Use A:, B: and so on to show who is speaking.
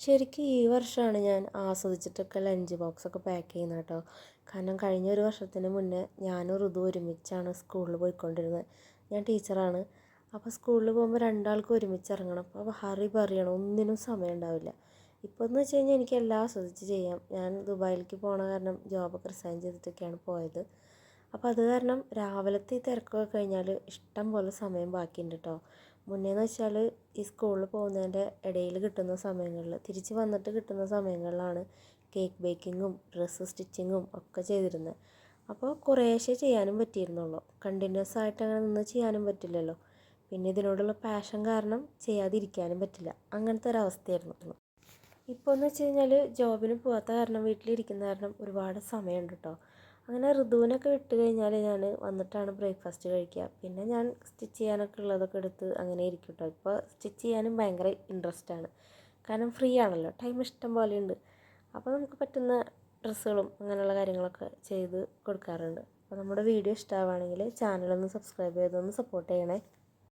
A: ശരിക്കും ഈ വർഷമാണ് ഞാൻ ആസ്വദിച്ചിട്ടൊക്കെ ലഞ്ച് ബോക്സൊക്കെ പാക്ക് ചെയ്യുന്നത് കേട്ടോ. കാരണം കഴിഞ്ഞ ഒരു വർഷത്തിന് മുന്നേ ഞാനും ഋതു ഒരുമിച്ചാണ് സ്കൂളിൽ പോയിക്കൊണ്ടിരുന്നത്. ഞാൻ ടീച്ചറാണ്. അപ്പോൾ സ്കൂളിൽ പോകുമ്പോൾ രണ്ടാൾക്കും ഒരുമിച്ച് ഇറങ്ങണം. അപ്പോൾ ഹറി പറയണം ഒന്നിനും സമയം ഉണ്ടാവില്ല. ഇപ്പോൾ എന്ന് വെച്ച് കഴിഞ്ഞാൽ എനിക്ക് എല്ലാം ആസ്വദിച്ച് ചെയ്യാം. ഞാൻ ദുബായിലേക്ക് പോണ കാരണം ജോബൊക്കെ റിസൈൻ ചെയ്തിട്ടൊക്കെയാണ് പോയത്. അപ്പോൾ അത് കാരണം രാവിലത്തെ ഈ തിരക്കൊക്കെ കഴിഞ്ഞാൽ ഇഷ്ടം പോലെ സമയം ബാക്കിയുണ്ട് കേട്ടോ മുന്നേന്ന് വെച്ചാൽ ഈ സ്കൂളിൽ പോകുന്നതിന്റെ ഇടയിൽ കിട്ടുന്ന സമയങ്ങളിൽ തിരിച്ച് വന്നിട്ട് കിട്ടുന്ന സമയങ്ങളിലാണ് കേക്ക് ബേക്കിങ്ങും ഡ്രസ്സ് സ്റ്റിച്ചിങ്ങും ഒക്കെ ചെയ്തിരുന്നത് അപ്പോൾ കുറേശ്ശേ ചെയ്യാനും പറ്റിയിരുന്നുള്ളൂ. കണ്ടിന്യൂസ് ആയിട്ട് അങ്ങനെ നിന്ന് ചെയ്യാനും പറ്റില്ലല്ലോ. പിന്നെ ഇതിനോടുള്ള പാഷൻ കാരണം ചെയ്യാതിരിക്കാനും പറ്റില്ല. അങ്ങനത്തെ ഒരവസ്ഥയായിരുന്നു ഇപ്പോൾ എന്ന് വെച്ച് കഴിഞ്ഞാൽ ജോബിന് പോകാത്ത കാരണം വീട്ടിലിരിക്കുന്ന കാരണം ഒരുപാട് സമയമുണ്ട് കേട്ടോ അങ്ങനെ ഋതുവിനൊക്കെ വിട്ട് കഴിഞ്ഞാൽ ഞാൻ വന്നിട്ടാണ് ബ്രേക്ക്ഫാസ്റ്റ് കഴിക്കുക. പിന്നെ ഞാൻ സ്റ്റിച്ച് ചെയ്യാനൊക്കെ ഉള്ളതൊക്കെ എടുത്ത് അങ്ങനെ ഇരിക്കും കേട്ടോ ഇപ്പോൾ സ്റ്റിച്ച് ചെയ്യാനും ഭയങ്കര ഇൻട്രസ്റ്റ് ആണ്. കാരണം ഫ്രീ ആണല്ലോ. ടൈം ഇഷ്ടം പോലെ ഉണ്ട്. അപ്പോൾ നമുക്ക് പറ്റുന്ന ഡ്രസ്സുകളും അങ്ങനെയുള്ള കാര്യങ്ങളൊക്കെ ചെയ്ത് കൊടുക്കാറുണ്ട്. അപ്പോൾ നമ്മുടെ വീഡിയോ ഇഷ്ടമാവുകയാണെങ്കിൽ ചാനലൊന്ന് സബ്സ്ക്രൈബ് ചെയ്തൊന്ന് സപ്പോർട്ട് ചെയ്യണേ.